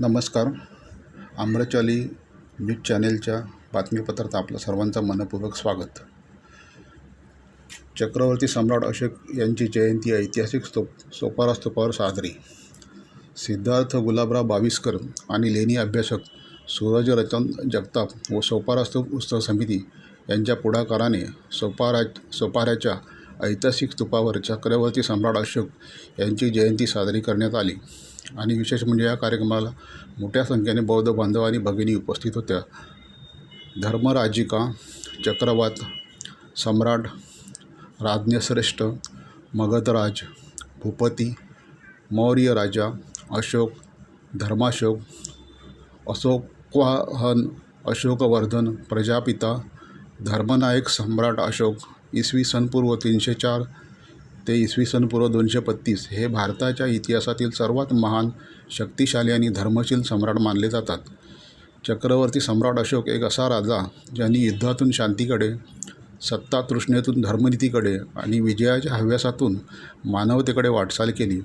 नमस्कार. आम्रचाली न्यूज चॅनेलच्या बातमीपत्रात आपलं सर्वांचं मनपूर्वक स्वागत. चक्रवर्ती सम्राट अशोक यांची जयंती ऐतिहासिक स्तूप सोपारा स्तूपावर साजरी. सिद्धार्थ गुलाबराव बाविस्कर आणि लेणी अभ्यासक सूरज रतन जगताप व सोपारा स्तूप उत्सव समिती यांच्या पुढाकाराने सोपारा सोपाऱ्याच्या ऐतिहासिक स्तूपावर चक्रवर्ती सम्राट अशोक यांची जयंती साजरी करण्यात आली. आणि विशेष म्हणजे या कार्यक्रमाला मोठ्या संख्येने बौद्ध बांधव आणि भगिनी उपस्थित होत्या. धर्मराजिका चक्रवात सम्राट राज्ञश्रेष्ठ मगधराज भूपती मौर्य राजा अशोक धर्माशोक अशोकवाहन अशोकवर्धन प्रजापिता धर्मनायक सम्राट अशोक इसवी सन पूर्व तीनशे चार ते इसवी सन पूर्व दोनशे पत्तीस हे भारताच्या इतिहासातील सर्वात महान शक्तिशाली आणि धर्मशील सम्राट मानले जातात. चक्रवर्ती सम्राट अशोक एक असा राजा ज्यांनी युद्धातून शांतीकडे सत्ता तृष्णेतून धर्मनीतीकडे आणि विजयाच्या हव्यासातून मानवतेकडे वाटचाल केली.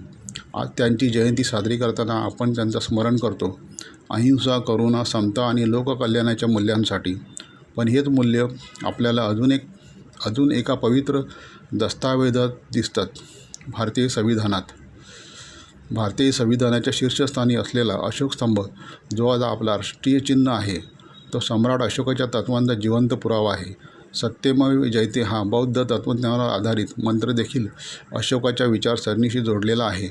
आज त्यांची जयंती साजरी करताना आपण त्यांचं स्मरण करतो. अहिंसा करुणा समता आणि लोककल्याणाच्या मूल्यांसाठी. पण हेच मूल्य आपल्याला अजून एक अजून एका पवित्र दस्तावेजात दिसतात. भारतीय संविधानात. भारतीय संविधानाच्या शीर्षस्थानी असलेला अशोक स्तंभ जो आज आपला राष्ट्रीय चिन्ह आहे तो सम्राट अशोकाच्या तत्वांचा जिवंत पुरावा आहे. सत्यमय जयते हा बौद्ध तत्त्वज्ञानावर आधारित मंत्र देखील अशोकाच्या विचारसरणीशी जोडलेला आहे.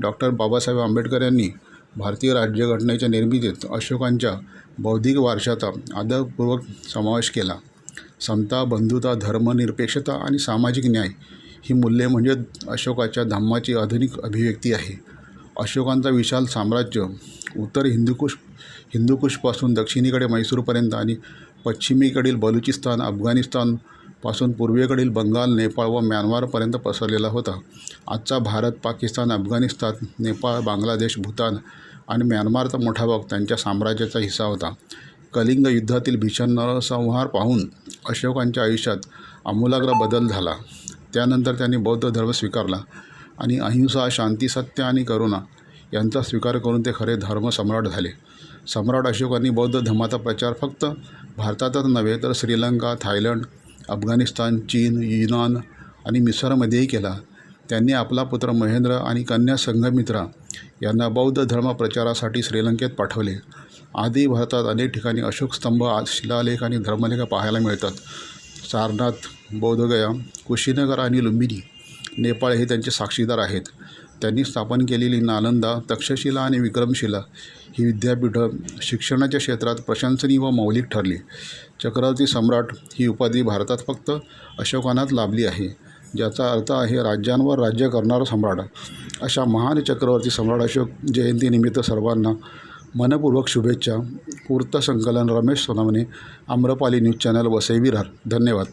डॉक्टर बाबासाहेब आंबेडकर यांनी भारतीय राज्यघटनेच्या निर्मितीत अशोकांच्या बौद्धिक वारशाचा आदरपूर्वक समावेश केला. समता बंधुता धर्मनिरपेक्षता आणि सामाजिक न्याय ही मूल्ये म्हणजे अशोकाच्या धम्माची आधुनिक अभिव्यक्ती आहे. अशोकांचा विशाल साम्राज्य उत्तर हिंदुकुश हिंदुकुशपासून दक्षिणेकडे म्हैसूरपर्यंत आणि पश्चिमेकडील बलुचिस्तान अफगाणिस्तानपासून पूर्वेकडील बंगाल नेपाळ व म्यानमारपर्यंत पसरलेला होता. आजचा भारत पाकिस्तान अफगाणिस्तान नेपाळ बांगलादेश भूतान आणि म्यानमारचा मोठा भाग त्यांच्या साम्राज्याचा हिस्सा होता. कलिंग युद्धातील भीषण नरसंहार पाहून अशोकांच्या आयुष्यात आमूलाग्र बदल झाला. त्यानंतर त्यांनी बौद्ध धर्म स्वीकारला आणि अहिंसा शांती सत्य आणि करुणा यांचा स्वीकार करून ते खरे धर्मसम्राट झाले. सम्राट अशोकांनी बौद्ध धर्माचा प्रचार फक्त भारतातच नव्हे तर श्रीलंका थायलंड अफगाणिस्तान चीन युनान आणि मिसरमध्येही केला. त्यांनी आपला पुत्र महेंद्र आणि कन्या संघमित्रा यांना बौद्ध धर्म प्रचारासाठी श्रीलंकेत पाठवले. आधी भारतात अनेक ठिकाणी अशोक स्तंभ शिलालेख आणि धर्मलेख पाहायला मिळतात. सारनाथ बौद्धगया कुशीनगर आणि लुंबिनी नेपाळ हे त्यांचे साक्षीदार आहेत. त्यांनी स्थापन केलेली नालंदा तक्षशिला आणि विक्रमशिला ही विद्यापीठं शिक्षणाच्या क्षेत्रात प्रशंसनीय व मौलिक ठरली. चक्रवर्ती सम्राट ही उपाधी भारतात फक्त अशोकानात लाभली आहे. ज्याचा अर्थ आहे राज्यांवर राज्य करणारा सम्राट. अशा महान चक्रवर्ती सम्राट अशोक जयंतीनिमित्त सर्वांना मनपूर्वक शुभेच्छा. वृत्तसंकलन रमेश सोनवणे आम्रपाली न्यूज चॅनल वसई विरार धन्यवाद.